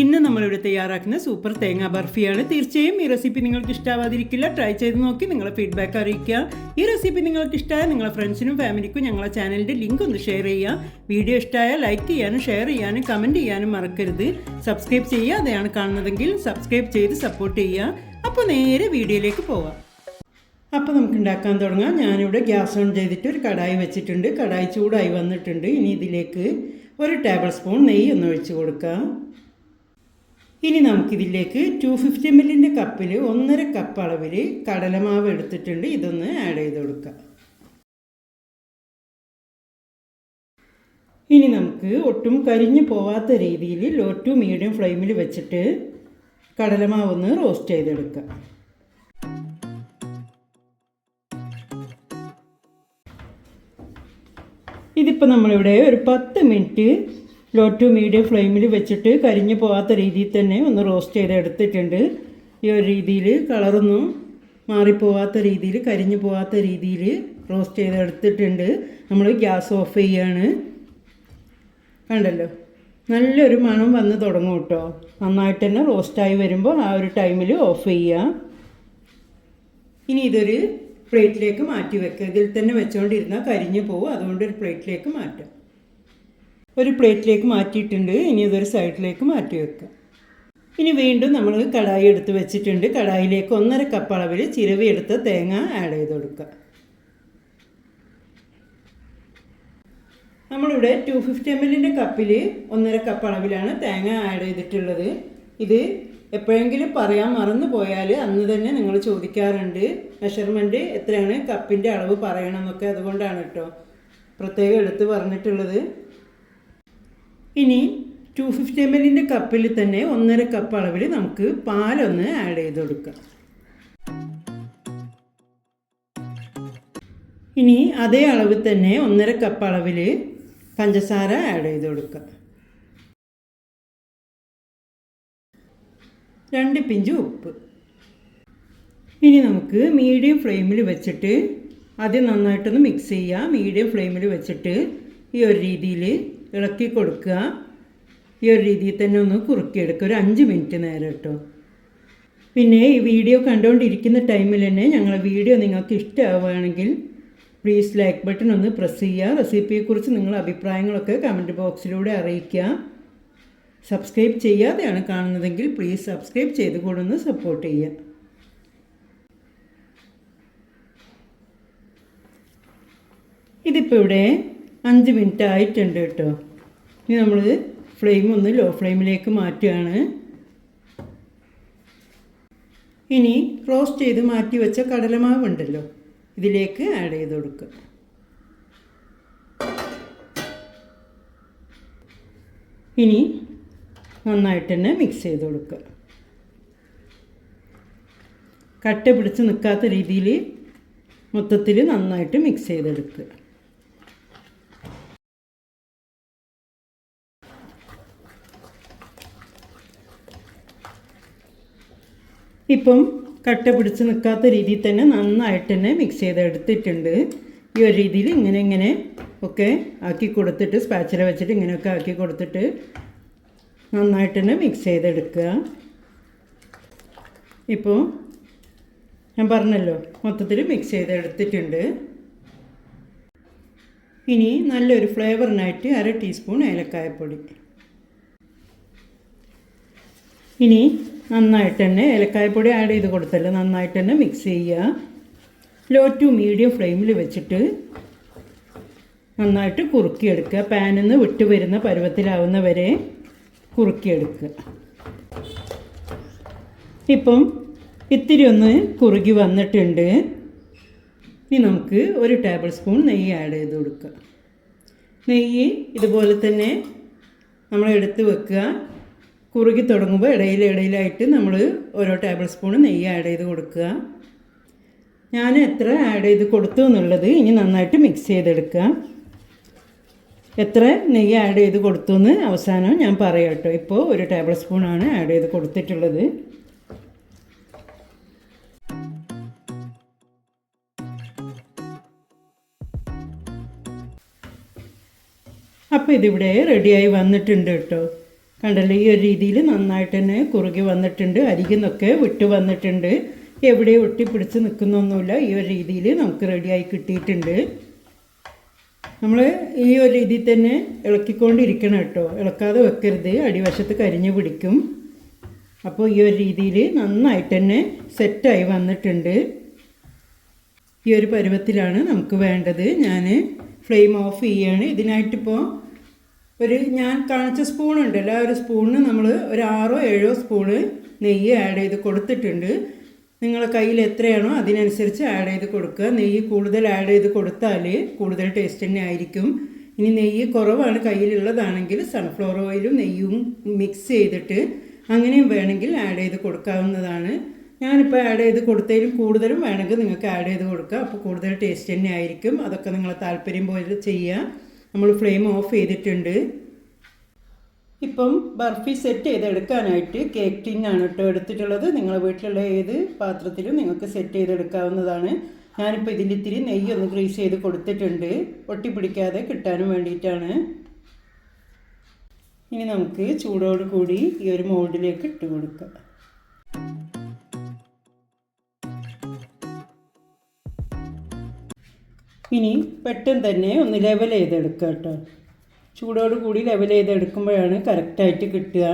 ഇന്ന് നമ്മളിവിടെ തയ്യാറാക്കുന്ന സൂപ്പർ തേങ്ങ ബർഫിയാണ്. തീർച്ചയായും ഈ റെസിപ്പി നിങ്ങൾക്ക് ഇഷ്ടാവാതിരിക്കില്ല. ട്രൈ ചെയ്ത് നോക്കി നിങ്ങളെ ഫീഡ്ബാക്ക് അറിയിക്കുക. ഈ റെസിപ്പി നിങ്ങൾക്ക് ഇഷ്ടമായ നിങ്ങളെ ഫ്രണ്ട്സിനും ഫാമിലിക്കും ഞങ്ങളെ ചാനലിന്റെ ലിങ്ക് ഒന്ന് ഷെയർ ചെയ്യുക. വീഡിയോ ഇഷ്ടമായ ലൈക്ക് ചെയ്യാനും ഷെയർ ചെയ്യാനും കമന്റ് ചെയ്യാനും മറക്കരുത്. സബ്സ്ക്രൈബ് ചെയ്യാതെയാണ് കാണുന്നതെങ്കിൽ സബ്സ്ക്രൈബ് ചെയ്ത് സപ്പോർട്ട് ചെയ്യുക. അപ്പോൾ നേരെ വീഡിയോയിലേക്ക് പോവാം. അപ്പോൾ നമുക്ക് ഉണ്ടാക്കാൻ തുടങ്ങാം. ഞാനിവിടെ ഗ്യാസ് ഓൺ ചെയ്തിട്ട് ഒരു കടായി വെച്ചിട്ടുണ്ട്. കടായി ചൂടായി വന്നിട്ടുണ്ട്. ഇനി ഇതിലേക്ക് ഒരു ടേബിൾ സ്പൂൺ നെയ്യ് ഒന്ന് ഒഴിച്ച് കൊടുക്കാം. ഇനി നമുക്കിതിലേക്ക് ടു ഫിഫ്റ്റി മില്ലിന്റെ കപ്പിൽ ഒന്നര കപ്പ് അളവിൽ കടലമാവ് എടുത്തിട്ടുണ്ട്. ഇതൊന്ന് ആഡ് ചെയ്ത് കൊടുക്കുക ഇനി നമുക്ക് ഒട്ടും കരിഞ്ഞു പോവാത്ത രീതിയിൽ ലോ ടു മീഡിയം ഫ്ലെയിമിൽ വെച്ചിട്ട് കടലമാവ് ഒന്ന് റോസ്റ്റ് ചെയ്തെടുക്കുക ഇതിപ്പോൾ നമ്മളിവിടെ ഒരു പത്ത് മിനിറ്റ് ലോ ടു മീഡിയം ഫ്ലെയിമിൽ വെച്ചിട്ട് കരിഞ്ഞു പോകാത്ത രീതിയിൽ തന്നെ ഒന്ന് റോസ്റ്റ് ചെയ്ത് എടുത്തിട്ടുണ്ട്. ഈ ഒരു രീതിയിൽ കളറൊന്നും മാറിപ്പോവാത്ത രീതിയിൽ കരിഞ്ഞു പോവാത്ത രീതിയിൽ റോസ്റ്റ് ചെയ്ത് എടുത്തിട്ടുണ്ട്. നമ്മൾ ഗ്യാസ് ഓഫ് ചെയ്യാണ്. കണ്ടല്ലോ? നല്ലൊരു മണം വന്ന് തുടങ്ങും കേട്ടോ. നന്നായിട്ട് തന്നെ റോസ്റ്റായി വരുമ്പോൾ ആ ഒരു ടൈമിൽ ഓഫ് ചെയ്യുക ഇനി ഇതൊരു പ്ലേറ്റിലേക്ക് മാറ്റി വെക്കുക. ഇതിൽ തന്നെ വെച്ചുകൊണ്ടിരുന്നാൽ കരിഞ്ഞു പോകും അതുകൊണ്ട് ഒരു പ്ലേറ്റിലേക്ക് മാറ്റാം. ഒരു പ്ലേറ്റിലേക്ക് മാറ്റിയിട്ടുണ്ട്. ഇനി അതൊരു സൈഡിലേക്ക് മാറ്റി വെക്കുക ഇനി വീണ്ടും നമ്മൾ കടായി എടുത്ത് വെച്ചിട്ടുണ്ട്. കടായിലേക്ക് ഒന്നര കപ്പ് അളവിൽ ചിരവി എടുത്ത തേങ്ങ ആഡ് ചെയ്ത് കൊടുക്കുക നമ്മളിവിടെ ടു ഫിഫ്റ്റി എം എല്ലിന്റെ കപ്പിൽ ഒന്നര കപ്പ് അളവിലാണ് തേങ്ങ ആഡ് ചെയ്തിട്ടുള്ളത്. ഇത് എപ്പോഴെങ്കിലും പറയാൻ മറന്നു പോയാൽ അന്ന് തന്നെ നിങ്ങൾ ചോദിക്കാറുണ്ട്. മെഷർമെന്റ് എത്രയാണ് കപ്പിന്റെ അളവ് പറയണമെന്നൊക്കെ അതുകൊണ്ടാണ് കേട്ടോ. പ്രത്യേകം എടുത്ത് പറഞ്ഞിട്ടുള്ളത്. ഇനി ടു ഫിഫ്റ്റി എം എല്ലിന്റെ കപ്പിൽ തന്നെ ഒന്നര കപ്പ് അളവിൽ നമുക്ക് പാലൊന്ന് ആഡ് ചെയ്ത് കൊടുക്കാം. ഇനി അതേ അളവിൽ തന്നെ ഒന്നര കപ്പ് അളവിൽ പഞ്ചസാര ആഡ് ചെയ്ത് കൊടുക്കുക രണ്ട് പിഞ്ച് ഉപ്പ്. ഇനി നമുക്ക് മീഡിയം ഫ്ലെയിമിൽ വെച്ചിട്ട് ആദ്യം നന്നായിട്ടൊന്ന് മിക്സ് ചെയ്യുക മീഡിയം ഫ്ലെയിമിൽ വെച്ചിട്ട് ഈ ഒരു രീതിയിൽ ഇളക്കി കൊടുക്കുക. ഈ ഒരു രീതിയിൽ തന്നെ ഒന്ന് കുറുക്കിയെടുക്കുക. ഒരു അഞ്ച് മിനിറ്റ് നേരം കേട്ടോ. പിന്നെ ഈ വീഡിയോ കണ്ടുകൊണ്ടിരിക്കുന്ന ടൈമിൽ തന്നെ ഞങ്ങളെ വീഡിയോ നിങ്ങൾക്ക് ഇഷ്ടമാവുകയാണെങ്കിൽ പ്ലീസ് ലൈക്ക് ബട്ടൺ ഒന്ന് പ്രസ് ചെയ്യുക. റെസിപ്പിയെക്കുറിച്ച് നിങ്ങളുടെ അഭിപ്രായങ്ങളൊക്കെ കമന്റ് ബോക്സിലൂടെ അറിയിക്കുക. സബ്സ്ക്രൈബ് ചെയ്യാതെയാണ് കാണുന്നതെങ്കിൽ പ്ലീസ് സബ്സ്ക്രൈബ് ചെയ്ത് കൂടെ ഒന്ന് സപ്പോർട്ട് ചെയ്യുക. ഇതിപ്പോൾ ഇവിടെ അഞ്ച് മിനിറ്റ് ആയിട്ടുണ്ട് കേട്ടോ. ഇനി നമ്മൾ ഫ്ലെയിം ഒന്ന് ലോ ഫ്ലെയിമിലേക്ക് മാറ്റുകയാണ്. ഇനി റോസ്റ്റ് ചെയ്ത് മാറ്റി വെച്ച കടലമാവ് ഉണ്ടല്ലോ ഇതിലേക്ക് ആഡ് ചെയ്ത് കൊടുക്കുക. ഇനി നന്നായിട്ട് തന്നെ മിക്സ് ചെയ്ത് കൊടുക്കുക. കട്ട പിടിച്ച് നിൽക്കാത്ത രീതിയിൽ മൊത്തത്തിൽ നന്നായിട്ട് മിക്സ് ചെയ്തെടുക്കുക. ഇപ്പം കട്ട പിടിച്ച് നിൽക്കാത്ത രീതിയിൽ തന്നെ നന്നായിട്ട് തന്നെ മിക്സ് ചെയ്തെടുത്തിട്ടുണ്ട്. ഈ ഒരു രീതിയിൽ ഇങ്ങനെ ഇങ്ങനെ ഒക്കെ ആക്കി കൊടുത്തിട്ട് സ്പാച്ചില വെച്ചിട്ട് ഇങ്ങനെയൊക്കെ ആക്കി കൊടുത്തിട്ട് നന്നായിട്ട് തന്നെ മിക്സ് ചെയ്തെടുക്കുക. ഇപ്പോൾ ഞാൻ പറഞ്ഞല്ലോ മൊത്തത്തിൽ മിക്സ് ചെയ്തെടുത്തിട്ടുണ്ട്. ഇനി നല്ലൊരു ഫ്ലേവറിനായിട്ട് അര ടീസ്പൂൺ ഏലക്കായപ്പൊടി. ഇനി നന്നായിട്ട് തന്നെ ഏലക്കായപ്പൊടി ആഡ് ചെയ്ത് കൊടുത്തല്ലോ? നന്നായിട്ട് തന്നെ മിക്സ് ചെയ്യുക ലോ ടു മീഡിയം ഫ്ലെയിമിൽ വെച്ചിട്ട് നന്നായിട്ട് കുറുക്കിയെടുക്കുക. പാനിൽ നിന്ന് വിട്ട് വരുന്ന പരുവത്തിലാവുന്ന വരെ കുറുക്കിയെടുക്കുക. ഇപ്പം ഇത്തിരി ഒന്ന് കുറുകി വന്നിട്ടുണ്ട്. ഇനി നമുക്ക് ഒരു ടേബിൾ സ്പൂൺ നെയ്യ് ആഡ് ചെയ്ത് കൊടുക്കുക. നെയ്യ് ഇതുപോലെ തന്നെ നമ്മൾ എടുത്ത് വെക്കുക. കുറുകി തുടങ്ങുമ്പോൾ ഇടയിൽ ഇടയിലായിട്ട് നമ്മൾ ഓരോ ടേബിൾ സ്പൂൺ നെയ്യ് ആഡ് ചെയ്ത് കൊടുക്കുക. ഞാൻ എത്ര ആഡ് ചെയ്ത് കൊടുത്തു എന്നുള്ളത് ഇനി നന്നായിട്ട് മിക്സ് ചെയ്തെടുക്കുക. എത്ര നെയ്യ് ആഡ് ചെയ്ത് കൊടുത്തു എന്ന് അവസാനം ഞാൻ പറയാം ഇപ്പോൾ ഒരു ടേബിൾ സ്പൂണാണ് ആഡ് ചെയ്ത് കൊടുത്തിട്ടുള്ളത്. അപ്പോൾ ഇതിവിടെ റെഡിയായി വന്നിട്ടുണ്ട് കേട്ടോ. കണ്ടല്ലോ ഈ ഒരു രീതിയിൽ നന്നായിട്ട് തന്നെ കുറുകി വന്നിട്ടുണ്ട് അരികുന്നൊക്കെ വിട്ട് വന്നിട്ടുണ്ട്. എവിടെ ഒട്ടിപ്പിടിച്ച് നിൽക്കുന്നൊന്നുമില്ല ഈ ഒരു രീതിയിൽ നമുക്ക് റെഡിയായി കിട്ടിയിട്ടുണ്ട്. നമ്മൾ ഈ ഒരു രീതിയിൽ തന്നെ ഇളക്കിക്കൊണ്ടിരിക്കണം കേട്ടോ. ഇളക്കാതെ വെക്കരുത് അടിവശത്ത് കരിഞ്ഞു പിടിക്കും. അപ്പോൾ ഈ ഒരു രീതിയിൽ നന്നായിട്ട് തന്നെ സെറ്റായി വന്നിട്ടുണ്ട്. ഈ ഒരു പരുവത്തിലാണ് നമുക്ക് വേണ്ടത്. ഞാൻ ഫ്ലെയിം ഓഫ് ചെയ്യാണ്. ഇതിനായിട്ടിപ്പോൾ ഒരു ഞാൻ കാണിച്ച സ്പൂൺ ഉണ്ടല്ലോ. ആ ഒരു സ്പൂണിന് നമ്മൾ ഒരു ആറോ ഏഴോ സ്പൂണ് നെയ്യ് ആഡ് ചെയ്ത് കൊടുത്തിട്ടുണ്ട്. നിങ്ങളെ കയ്യിൽ എത്രയാണോ അതിനനുസരിച്ച് ആഡ് ചെയ്ത് കൊടുക്കുക. നെയ്യ് കൂടുതൽ ആഡ് ചെയ്ത് കൊടുത്താൽ കൂടുതൽ ടേസ്റ്റ് തന്നെ ആയിരിക്കും. ഇനി നെയ്യ് കുറവാണ് കയ്യിലുള്ളതാണെങ്കിൽ സൺഫ്ലവർ ഓയിലും നെയ്യും മിക്സ് ചെയ്തിട്ട് അങ്ങനെയും വേണമെങ്കിൽ ആഡ് ചെയ്ത് കൊടുക്കാവുന്നതാണ്. ഞാനിപ്പോൾ ആഡ് ചെയ്ത് കൊടുത്തതിലും കൂടുതലും വേണമെങ്കിൽ നിങ്ങൾക്ക് ആഡ് ചെയ്ത് കൊടുക്കുക അപ്പോൾ കൂടുതൽ ടേസ്റ്റ് തന്നെ ആയിരിക്കും. അതൊക്കെ നിങ്ങളെ താല്പര്യം പോലെ ചെയ്യുക നമ്മൾ ഫ്ലെയിം ഓഫ് ചെയ്തിട്ടുണ്ട്. ഇപ്പം ബർഫി സെറ്റ് ചെയ്തെടുക്കാനായിട്ട് കേക്ക് ടിന്നാണ് കേട്ടോ എടുത്തിട്ടുള്ളത്. നിങ്ങളുടെ വീട്ടിലുള്ള ഏത് പാത്രത്തിലും നിങ്ങൾക്ക് സെറ്റ് ചെയ്തെടുക്കാവുന്നതാണ്. ഞാനിപ്പോൾ നെയ്യ് ഒന്ന് ഗ്രീസ് ചെയ്ത് കൊടുത്തിട്ടുണ്ട്. ഒട്ടിപ്പിടിക്കാതെ കിട്ടാനും വേണ്ടിയിട്ടാണ്. ഇനി നമുക്ക് ചൂടോട് കൂടി ഈ ഒരു മോൾഡിലേക്ക് ഇട്ട് കൊടുക്കാം. ഇനി പെട്ടെന്ന് തന്നെ ഒന്ന് ലെവൽ ചെയ്തെടുക്കുക കേട്ടോ. ചൂടോട് കൂടി ലെവൽ ചെയ്തെടുക്കുമ്പോഴാണ് കറക്റ്റായിട്ട് കിട്ടുക.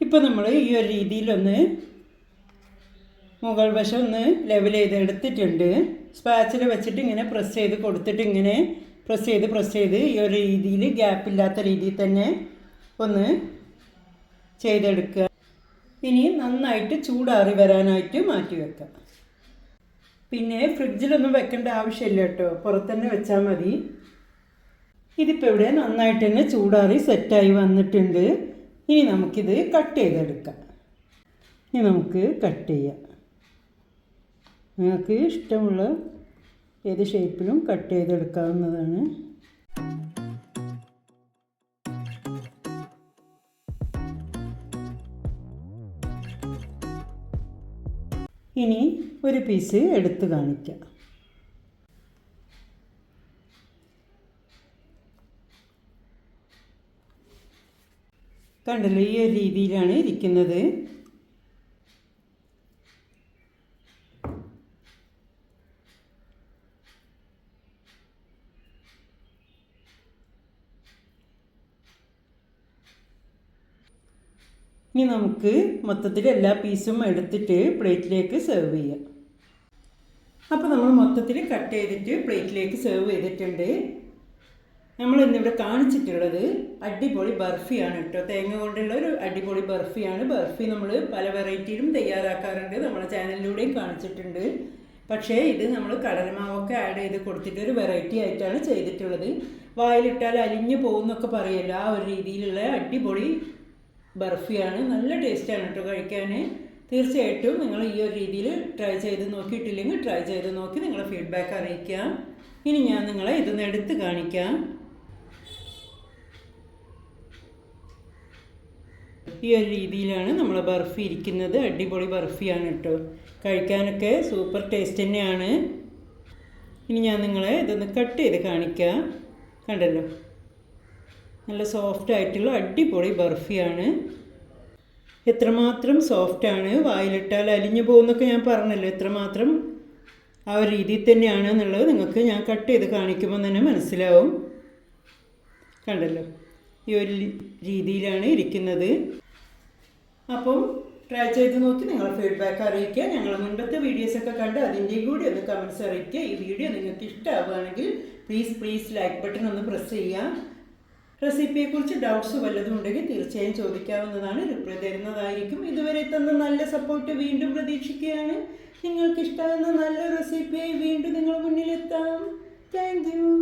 ഇപ്പോൾ നമ്മൾ ഈ ഒരു രീതിയിലൊന്ന് മുകൾ വശം ഒന്ന് ലെവൽ ചെയ്ത് എടുത്തിട്ടുണ്ട് സ്പാച്ചിൽ വെച്ചിട്ട് ഇങ്ങനെ പ്രസ് ചെയ്ത് കൊടുത്തിട്ട് ഇങ്ങനെ പ്രസ് ചെയ്ത് പ്രസ് ചെയ്ത് ഈ ഒരു രീതിയിൽ ഗ്യാപ്പില്ലാത്ത രീതിയിൽ തന്നെ ഒന്ന് ചെയ്തെടുക്കുക. ഇനി നന്നായിട്ട് ചൂടാറി വരാനായിട്ട് മാറ്റി വെക്കാം. പിന്നെ ഫ്രിഡ്ജിലൊന്നും വെക്കേണ്ട ആവശ്യമില്ല കേട്ടോ. പുറത്തന്നെ വെച്ചാൽ മതി. ഇതിപ്പോൾ ഇവിടെ നന്നായിട്ട് തന്നെ ചൂടാറി സെറ്റായി വന്നിട്ടുണ്ട്. ഇനി നമുക്കിത് കട്ട് ചെയ്തെടുക്കാം. ഇനി നമുക്ക് കട്ട് ചെയ്യാം. നിങ്ങൾക്ക് ഇഷ്ടമുള്ള ഏത് ഷേപ്പിലും കട്ട് ചെയ്തെടുക്കാവുന്നതാണ്. ഇനി ഒരു പീസ് എടുത്ത് കാണിക്കാം. കണ്ടല്ലോ ഈ ഒരു രീതിയിലാണ് ഇരിക്കുന്നത്. ഇനി നമുക്ക് മൊത്തത്തിൽ എല്ലാ പീസും എടുത്തിട്ട് പ്ലേറ്റിലേക്ക് സെർവ് ചെയ്യാം. അപ്പോൾ നമ്മൾ മൊത്തത്തിൽ കട്ട് ചെയ്തിട്ട് പ്ലേറ്റിലേക്ക് സെർവ് ചെയ്തിട്ടുണ്ട്. നമ്മൾ ഇന്നിവിടെ കാണിച്ചിട്ടുള്ളത് അടിപൊളി ബർഫിയാണ് കേട്ടോ. തേങ്ങ കൊണ്ടുള്ള ഒരു അടിപൊളി ബർഫിയാണ് ബർഫി നമ്മൾ പല വെറൈറ്റിയിലും തയ്യാറാക്കാറുണ്ട്. നമ്മുടെ ചാനലിലൂടെയും കാണിച്ചിട്ടുണ്ട്. പക്ഷേ ഇത് നമ്മൾ കടലമാവൊക്കെ ആഡ് ചെയ്ത് കൊടുത്തിട്ട് ഒരു വെറൈറ്റി ആയിട്ടാണ് ചെയ്തിട്ടുള്ളത്. വായിലിട്ടാൽ അലിഞ്ഞു പോകുന്നൊക്കെ പറയല്ലോ. ആ ഒരു രീതിയിലുള്ള അടിപൊളി ബർഫിയാണ്. നല്ല ടേസ്റ്റാണ് കേട്ടോ കഴിക്കാൻ. തീർച്ചയായിട്ടും നിങ്ങൾ ഈ ഒരു രീതിയിൽ ട്രൈ ചെയ്ത് നോക്കിയിട്ടില്ലെങ്കിൽ ട്രൈ ചെയ്ത് നോക്കി നിങ്ങളെ ഫീഡ്ബാക്ക് അറിയിക്കാം. ഇനി ഞാൻ നിങ്ങളെ ഇതൊന്ന് എടുത്ത് കാണിക്കാം. ഈ ഒരു രീതിയിലാണ് നമ്മൾ ബർഫി ഇരിക്കുന്നത്. അടിപൊളി ബർഫിയാണ് കേട്ടോ. കഴിക്കാനൊക്കെ സൂപ്പർ ടേസ്റ്റ് തന്നെയാണ്. ഇനി ഞാൻ നിങ്ങളെ ഇതൊന്ന് കട്ട് ചെയ്ത് കാണിക്കാം. കണ്ടല്ലോ. നല്ല സോഫ്റ്റ് ആയിട്ടുള്ള അടിപൊളി ബർഫിയാണ് എത്രമാത്രം സോഫ്റ്റാണ് വായിലിട്ടാൽ അലിഞ്ഞു പോകുന്നൊക്കെ ഞാൻ പറഞ്ഞല്ലോ. എത്രമാത്രം ആ ഒരു രീതിയിൽ തന്നെയാണ് എന്നുള്ളത് നിങ്ങൾക്ക് ഞാൻ കട്ട് ചെയ്ത് കാണിക്കുമ്പോൾ തന്നെ മനസ്സിലാവും. കണ്ടല്ലോ. ഈ ഒരു രീതിയിലാണ് ഇരിക്കുന്നത്. അപ്പം ട്രൈ ചെയ്ത് നോക്കി നിങ്ങൾ ഫീഡ്ബാക്ക് അറിയിക്കുക. ഞങ്ങൾ മുൻപത്തെ വീഡിയോസൊക്കെ കണ്ട് അതിന്റെ കൂടി ഒന്ന് കമൻസ് അറിയിക്കുക. ഈ വീഡിയോ നിങ്ങൾക്ക് ഇഷ്ടമാവുകയാണെങ്കിൽ പ്ലീസ് പ്ലീസ് ലൈക്ക് ബട്ടൺ ഒന്ന് പ്രസ് ചെയ്യുക. റെസിപ്പിയെക്കുറിച്ച് ഡൗട്ട്സ് വല്ലതും ഉണ്ടെങ്കിൽ തീർച്ചയായും ചോദിക്കാവുന്നതാണ്. റിപ്ലൈ തരുന്നതായിരിക്കും. ഇതുവരെ തന്ന നല്ല സപ്പോർട്ട് വീണ്ടും പ്രതീക്ഷിക്കുകയാണ്. നിങ്ങൾക്ക് ഇഷ്ടമാകുന്ന നല്ല റെസിപ്പിയായി വീണ്ടും നിങ്ങൾ മുന്നിലെത്താം. Thank you